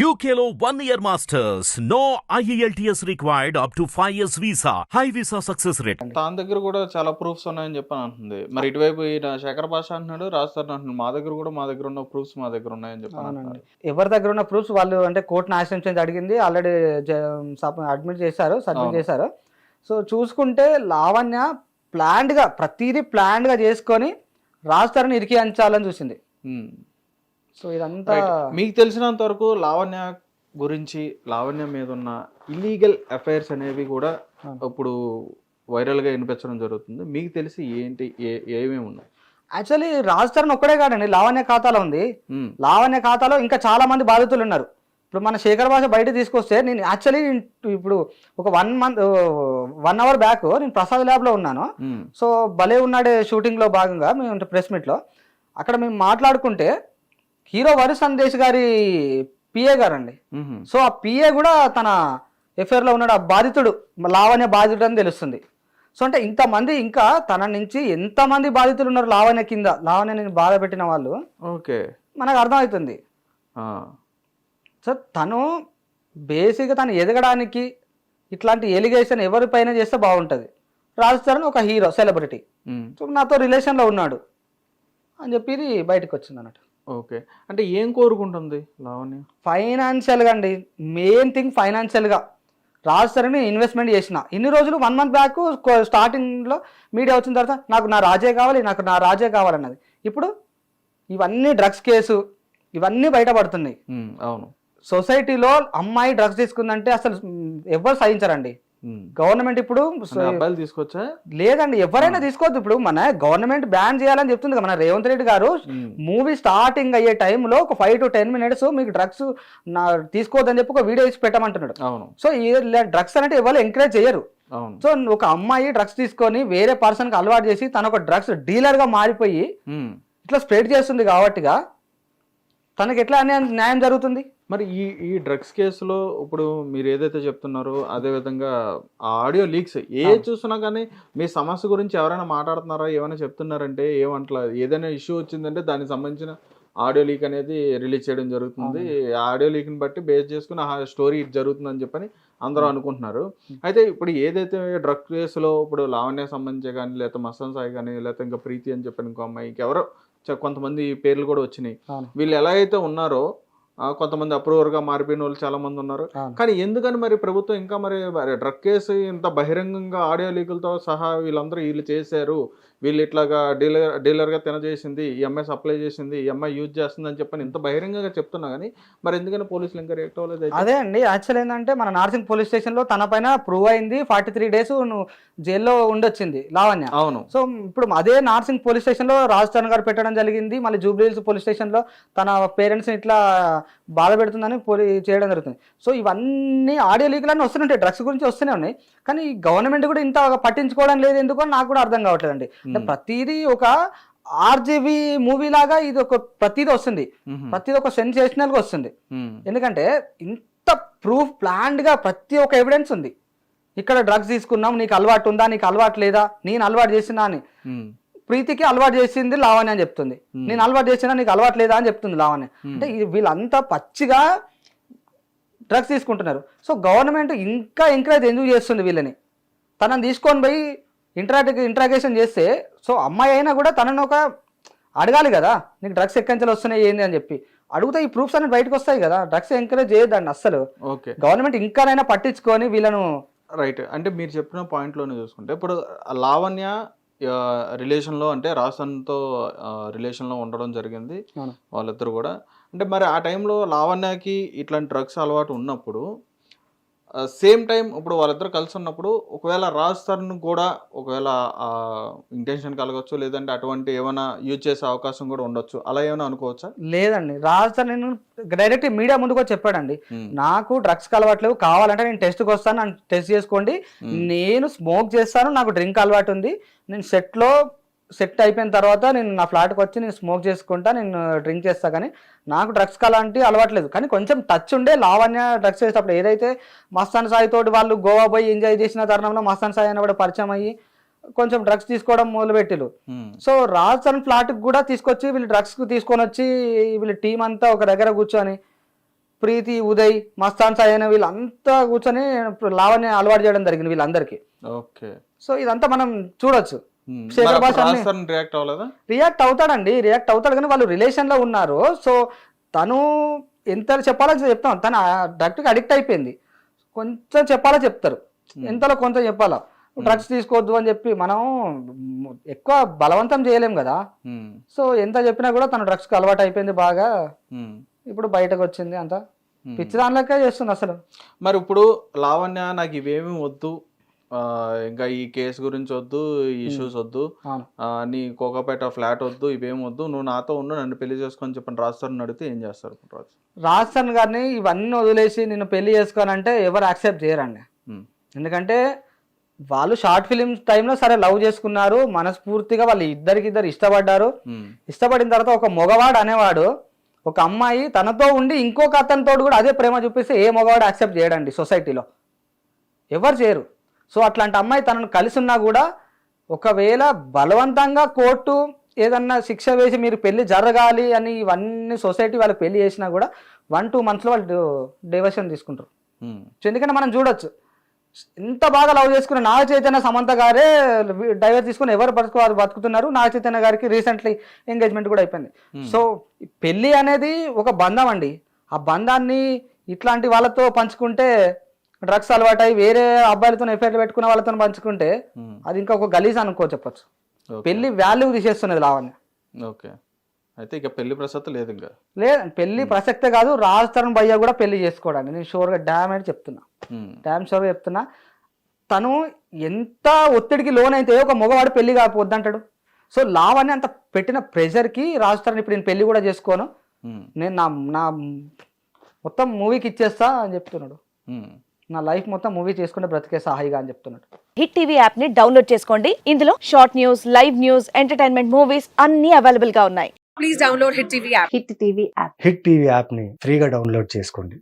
One year masters. No E IELTS required up to 5 years visa. High visa success rate. తాన దగ్గర కూడా చాలా proofs ఉన్నాయని చెప్పని అంటుంది మరి ఇటువైపు ఈయన శేఖర్ భాష అంటున్నాడు రాస్తారు అంటున్నాడు మా దగ్గర కూడా మా దగ్గర ఉన్న ప్రూఫ్స్ మా దగ్గర ఉన్నాయని చెప్పని ఎవరి దగ్గర ఉన్న ప్రూఫ్స్ వాళ్ళు అంటే కోర్టును ఆశ్రయించి అడిగింది ఆల్రెడీ అడ్మిట్ చేశారు సబ్మిట్. చేశారు సో చూసుకుంటే లావణ్య ప్లాన్డ్గా ప్రతిదీ ప్లాన్డ్గా చేసుకొని రాజధాని ఇరికి అంచాలని చూసింది. సో ఇదంతా. మీకు తెలిసినంత వరకు లావణ్య గురించి లావణ్య మీద ఉన్న ఇల్లీగల్ అఫైర్స్ అనేవి కూడా. ఇప్పుడు వైరల్గా వినిపించడం జరుగుతుంది మీకు తెలిసి ఏంటి ఏ- ఏమేమి ఉన్నాయి యాక్చువల్లీ రాజధాని ఒక్కడే కాదండి లావణ్య ఖాతాలో ఉంది ఉమ్. లావణ్య ఖాతాలో ఇంకా చాలా మంది బాధితులు ఉన్నారు ఇప్పుడు మన శేఖర్ భాష బయట తీసుకొస్తే నేను యాక్చువల్లీ ఇప్పుడు ఒక one month one hour back నేను ప్రసాద్ ల్యాబ్లో ఉన్నాను ఉమ్. సో భలే ఉన్నాడే షూటింగ్లో భాగంగా మేము ప్రెస్ మీట్లో అక్కడ మేము మాట్లాడుకుంటే హీరో వరి సందేశ్ గారి పిఏ గారండి. సో ఆ పిఏ కూడా తన ఎఫ్ఐఆర్లో ఉన్నాడు. ఆ బాధితుడు లావణ్య బాధితుడు అని తెలుస్తుంది. సో అంటే ఇంతమంది ఇంకా తన నుంచి ఎంతమంది బాధితులు ఉన్నారు లావణ్య కింద? లావణ్యని బాధ పెట్టిన వాళ్ళు ఓకే. మనకు అర్థమవుతుంది. సో తను బేసిక్గా తను ఎదగడానికి ఇట్లాంటి ఎలిగేషన్ ఎవరిపైన చేస్తే బాగుంటుంది. రాజ్ చరణ్ ఒక హీరో సెలబ్రిటీ. సో నాతో రిలేషన్లో ఉన్నాడు అని చెప్పి బయటకు వచ్చింది అన్నట్టు ఓకే. అంటే ఏం కోరుకుంటుంది లావణ్య? ఫైనాన్షియల్గా అండి. మెయిన్ థింగ్ ఫైనాన్షియల్గా రాజ్ చరణ్ ఇన్వెస్ట్మెంట్ చేసిన. ఇన్ని రోజులు వన్ మంత్ బ్యాక్ స్టార్టింగ్లో మీడియా వచ్చిన తర్వాత నాకు నా రాజే కావాలి నాకు నా రాజే కావాలన్నది. ఇప్పుడు ఇవన్నీ డ్రగ్స్ కేసు ఇవన్నీ బయటపడుతున్నాయి. అవును. సొసైటీలో అమ్మాయి డ్రగ్స్ తీసుకుందంటే అసలు ఎవరు సహించరండి. గవర్నమెంట్ ఇప్పుడు అబ్బాయిలు తీసుకొచ్చా? లేదండి ఎవరైనా తీసుకోవద్దు. ఇప్పుడు మన గవర్నమెంట్ బ్యాన్ చేయాలని చెప్తుంది కదా మన రేవంత్ రెడ్డి గారు. మూవీ స్టార్టింగ్ అయ్యే టైంలో ఒక ఫైవ్ టు టెన్ మినిట్స్ మీకు డ్రగ్స్ తీసుకోవద్దని చెప్పి ఒక వీడియో ఇచ్చి పెట్టమంటున్నాడు. అవును. సో ఈ డ్రగ్స్ అనేది ఎవరు ఎంకరేజ్ చేయరు. సో ఒక అమ్మాయి డ్రగ్స్ తీసుకొని వేరే పర్సన్కి అలవాటు చేసి తను ఒక డ్రగ్స్ డీలర్గా మారిపోయి ఉమ్. ఇట్లా స్ప్రెడ్ చేస్తుంది కాబట్టిగా తనకి ఎట్లా అన్యాయం న్యాయం జరుగుతుంది? మరి ఈ ఈ డ్రగ్స్ కేసులో ఇప్పుడు మీరు ఏదైతే చెప్తున్నారో అదే విధంగా ఆ ఆడియో లీక్స్ ఏ. చూసినా కానీ మీ సమస్య గురించి ఎవరైనా మాట్లాడుతున్నారా ఏమైనా చెప్తున్నారంటే ఏమంటలా ఏదైనా ఇష్యూ వచ్చిందంటే దానికి సంబంధించిన ఆడియో లీక్ అనేది రిలీజ్ చేయడం జరుగుతుంది. ఆడియో లీక్ని బట్టి బేస్ చేసుకుని ఆ స్టోరీ ఇది జరుగుతుందని చెప్పని అందరూ అనుకుంటున్నారు. అయితే ఇప్పుడు ఏదైతే డ్రగ్ కేసులో ఇప్పుడు లావణ్య సంబంధించి కానీ లేకపోతే మస్తాన్ సాయి కానీ లేకపోతే ఇంకా ప్రీతి అని చెప్పిన ఇంకో అమ్మాయి ఇంకెవరో కొంతమంది పేర్లు కూడా వచ్చినాయి. వీళ్ళు ఎలా అయితే ఉన్నారో కొంతమంది అప్రూవర్గా మారిపోయిన వాళ్ళు చాలా మంది ఉన్నారు. కానీ ఎందుకని మరి ప్రభుత్వం ఇంకా మరి డ్రగ్ కేసు ఇంత బహిరంగంగా ఆడియో లీకులతో సహా వీళ్ళందరూ వీళ్ళు చేశారు. వీళ్ళు ఇట్లాగా డీలర్ డీలర్గా తినజేసింది ఈ అమ్మాయి సప్లై చేసింది ఈ అమ్మాయి యూజ్ చేస్తుంది అని చెప్పని ఇంత బహిరంగంగా చెప్తున్నా కానీ మరి ఎందుకని పోలీసులు ఇంకా రియాక్ట్ అవ్వలేదు? అదే అండి. యాక్చువల్ ఏంటంటే మన నార్సింగ్ పోలీస్ స్టేషన్లో తన పైన ప్రూవ్ అయింది. ఫార్టీ త్రీ డేస్ నువ్వు జైల్లో ఉండొచ్చింది లావణ్య. అవును. సో ఇప్పుడు అదే నార్సింగ్ పోలీస్ స్టేషన్లో రాజ్ చరణ్ గారు పెట్టడం జరిగింది. మళ్ళీ జూబ్లీహిల్స్ పోలీస్ స్టేషన్లో తన పేరెంట్స్ ఇట్లా బాధ పెడుతుందని పోలీ చేయడం జరుగుతుంది. సో ఇవన్నీ ఆడియో లీకులన్నీ వస్తుంటాయి డ్రగ్స్ గురించి వస్తూనే ఉన్నాయి. కానీ గవర్నమెంట్ కూడా ఇంత పట్టించుకోవడం లేదు ఎందుకో నాకు కూడా అర్థం కావట్లేదండి. ప్రతిదీ ఒక ఆర్జీబీ మూవీ లాగా ఇది ఒక ప్రతిదీ వస్తుంది. ప్రతిదీ ఒక సెన్సేషనల్గా వస్తుంది. ఎందుకంటే ఇంత ప్రూఫ్ ప్లాన్డ్గా ప్రతి ఒక్క ఎవిడెన్స్ ఉంది. ఇక్కడ డ్రగ్స్ తీసుకున్నాం నీకు అలవాటు ఉందా నీకు అలవాటు లేదా నేను అలవాటు చేసినా అని. ప్రీతికి అలవాటు చేసింది లావణ్య అని చెప్తుంది. నేను అలవాటు చేసినా నీకు అలవాటు లేదా అని చెప్తుంది లావణ్య. అంటే వీళ్ళంతా పచ్చిగా డ్రగ్స్ తీసుకుంటున్నారు. సో గవర్నమెంట్ ఇంకా ఎంకరేజ్ ఎందుకు చేస్తుంది వీళ్ళని? తనని తీసుకొని పోయి ఇంటరా ఇంట్రాగేషన్ చేస్తే సో అమ్మాయి అయినా కూడా తనను ఒక అడగాలి కదా నీకు డ్రగ్స్ ఎక్కడి వస్తున్నాయి ఏంది అని చెప్పి. అడిగితే ఈ ప్రూఫ్స్ అనేవి బయటకు వస్తాయి కదా డ్రగ్స్ ఎంకరేజ్ చేయొద్దండి అస్సలు. ఓకే. గవర్నమెంట్ ఇంకానైనా పట్టించుకొని వీళ్ళను రైట్ అంటే మీరు చెప్పిన పాయింట్లోనే చూసుకుంటే ఇప్పుడు లావణ్య రిలేషన్లో అంటే రాసన్తో రిలేషన్లో ఉండడం జరిగింది. వాళ్ళిద్దరు కూడా అంటే మరి ఆ టైంలో లావణ్యకి ఇట్లాంటి డ్రగ్స్ అలవాటు ఉన్నప్పుడు సేమ్ టైం ఇప్పుడు వాళ్ళిద్దరు కలిసి ఉన్నప్పుడు ఒకవేళ రాజ్ తరుణ్ కూడా ఒకవేళ ఇంటెన్షన్ కలగచ్చు లేదంటే అటువంటి ఏమైనా యూజ్ చేసే అవకాశం కూడా ఉండొచ్చు. అలా ఏమైనా అనుకోవచ్చా? లేదండి. రాజు నేను డైరెక్ట్ మీడియా ముందుకు చెప్పాడండి. Hmm. నాకు డ్రగ్స్ అలవాట్లేవు కావాలంటే నేను టెస్ట్కి వస్తాను నన్ను టెస్ట్ చేసుకోండి. నేను స్మోక్ చేస్తాను నాకు డ్రింక్ అలవాటు ఉంది. నేను సెట్లో సెట్ అయిపోయిన తర్వాత నేను నా ఫ్లాట్కి వచ్చి నేను స్మోక్ చేసుకుంటా నేను డ్రింక్ చేస్తా కానీ నాకు డ్రగ్స్ అలాంటి అలవాట్లేదు కానీ కొంచెం టచ్ ఉండే లావణ్య డ్రగ్స్ చేసేటప్పుడు ఏదైతే మస్తాన్ సాయి తోటి వాళ్ళు గోవా పోయి ఎంజాయ్ చేసిన తరుణంలో మస్తాన్ సాయి అని కూడా పరిచయం అయ్యి కొంచెం డ్రగ్స్ తీసుకోవడం మొదలుపెట్టిరు Hmm. సో రాజ్ తన ఫ్లాట్కి కూడా తీసుకొచ్చి వీళ్ళు డ్రగ్స్ తీసుకొని వచ్చి వీళ్ళ టీం అంతా ఒక దగ్గర కూర్చొని ప్రీతి ఉదయ్ మస్తాన్ సాయి అయిన వీళ్ళంతా కూర్చొని లావణ్య అలవాటు చేయడం జరిగింది వీళ్ళందరికీ ఓకే సో ఇదంతా మనం చూడొచ్చు. శేఖర్ భాష రియాక్ట్ అవ్వలేదా? రియాక్ట్ అవుతాడండి. రియాక్ట్ అవుతాడు కానీ వాళ్ళు రిలేషన్లో ఉన్నారు. సో తను ఎంత చెప్పాలో చెప్తాం. తను డ్రగ్కి అడిక్ట్ అయిపోయింది. కొంచెం చెప్పాలో చెప్తారు. ఎంతలో కొంచెం చెప్పాలా? డ్రగ్స్ తీసుకోవద్దు అని చెప్పి మనం ఎక్కువ బలవంతం చేయలేం కదా. సో ఎంత చెప్పినా కూడా తను డ్రగ్స్కి అలవాటు అయిపోయింది బాగా. ఇప్పుడు బయటకు వచ్చింది అంత. పిచ్చి దానిలోకే చేస్తుంది అసలు. మరి ఇప్పుడు లావణ్య నాకు ఇవేమి వద్దు. ఇంకా ఈ కేసు గురించి వద్దు ఈ ఇష్యూస్ వద్దు. నీ కోకపేట ఫ్లాట్ వద్దు ఇవేం వద్దు. నువ్వు నాతో ఉండు నన్ను పెళ్ళి చేసుకొని చెప్పని రాస్తారని అడిగితే ఏం చేస్తారు రాజు? రాజస్థాన్ గారిని ఇవన్నీ వదిలేసి నిన్ను పెళ్ళి చేసుకోనంటే ఎవరు యాక్సెప్ట్ చేయరండి. ఎందుకంటే వాళ్ళు షార్ట్ ఫిలిం టైంలో సరే లవ్ చేసుకున్నారు మనస్ఫూర్తిగా వాళ్ళు ఇద్దరికి ఇద్దరు ఇష్టపడ్డారు. ఇష్టపడిన తర్వాత ఒక మగవాడు అనేవాడు ఒక అమ్మాయి తనతో ఉండి ఇంకొక అతనితో కూడా అదే ప్రేమ చూపిస్తే ఏ మగవాడు యాక్సెప్ట్ చేయడండి సొసైటీలో ఎవరు చేయరు. సో అట్లాంటి అమ్మాయి తనను కలిసి ఉన్నా కూడా ఒకవేళ బలవంతంగా కోర్టు ఏదన్నా శిక్ష వేసి మీరు పెళ్ళి జరగాలి అని ఇవన్నీ సొసైటీ వాళ్ళకి పెళ్ళి చేసినా కూడా వన్ టూ మంత్స్లో వాళ్ళు డైవర్షన్ తీసుకుంటారు. సో ఎందుకంటే మనం చూడొచ్చు. ఎంత బాగా లవ్ చేసుకున్న నాగ చైతన్య సమంత గారే డైవర్ తీసుకుని ఎవరు బతుకు వారు బతుకుతున్నారు? నాగ చైతన్య గారికి రీసెంట్లీ ఎంగేజ్మెంట్ కూడా అయిపోయింది. సో పెళ్ళి అనేది ఒక బంధం అండి. ఆ బంధాన్ని ఇట్లాంటి వాళ్ళతో పంచుకుంటే డ్రగ్స్ అలవాటై వేరే అబ్బాయిలతో ఎఫ్ఐఆర్ పెట్టుకున్న వాళ్ళతో పంచుకుంటే. అది ఇంకా ఒక గలీజ్ అనుకో చెప్పొచ్చు. పెళ్ళి వాల్యూ తీసేస్తున్నది లావణ్య. ఓకే. అయితే ఇక పెళ్ళి ప్రసక్తి లేదు ఇంకా. లేదు పెళ్ళి ప్రసక్తే కాదు రాజ్ తరుణ్ భయ్య కూడా పెళ్ళి చేసుకోవడానికి. నేను షూర్గా డ్యామ్ అని చెప్తున్నా. డ్యామ్ షూర్గా చెప్తున్నా. తను ఎంత ఒత్తిడికి లోన్ అయితే ఒక మగవాడు పెళ్ళి కాకపోద్దంటాడు. సో లావణ్య అంత పెట్టిన ప్రెషర్కి రాజ్ తరుణ్ ఇప్పుడు నేను పెళ్ళి కూడా చేసుకోను. నేను నా నా మొత్తం మూవీకి ఇచ్చేస్తా అని చెప్తున్నాడు. నా లైఫ్ మొత్తం మూవీ చేసుకుంటే బ్రతికే సహాయిగా అని చెప్తున్నాడు. హిట్ టీవీ యాప్ని డౌన్లోడ్ చేసుకోండి. ఇందులో short news live news entertainment movies అన్ని అవైలబుల్గా ఉన్నాయి. Please download Hit TV app. Hit TV app hit TV యాప్ని ఫ్రీగా డౌన్లోడ్ చేసుకోండి.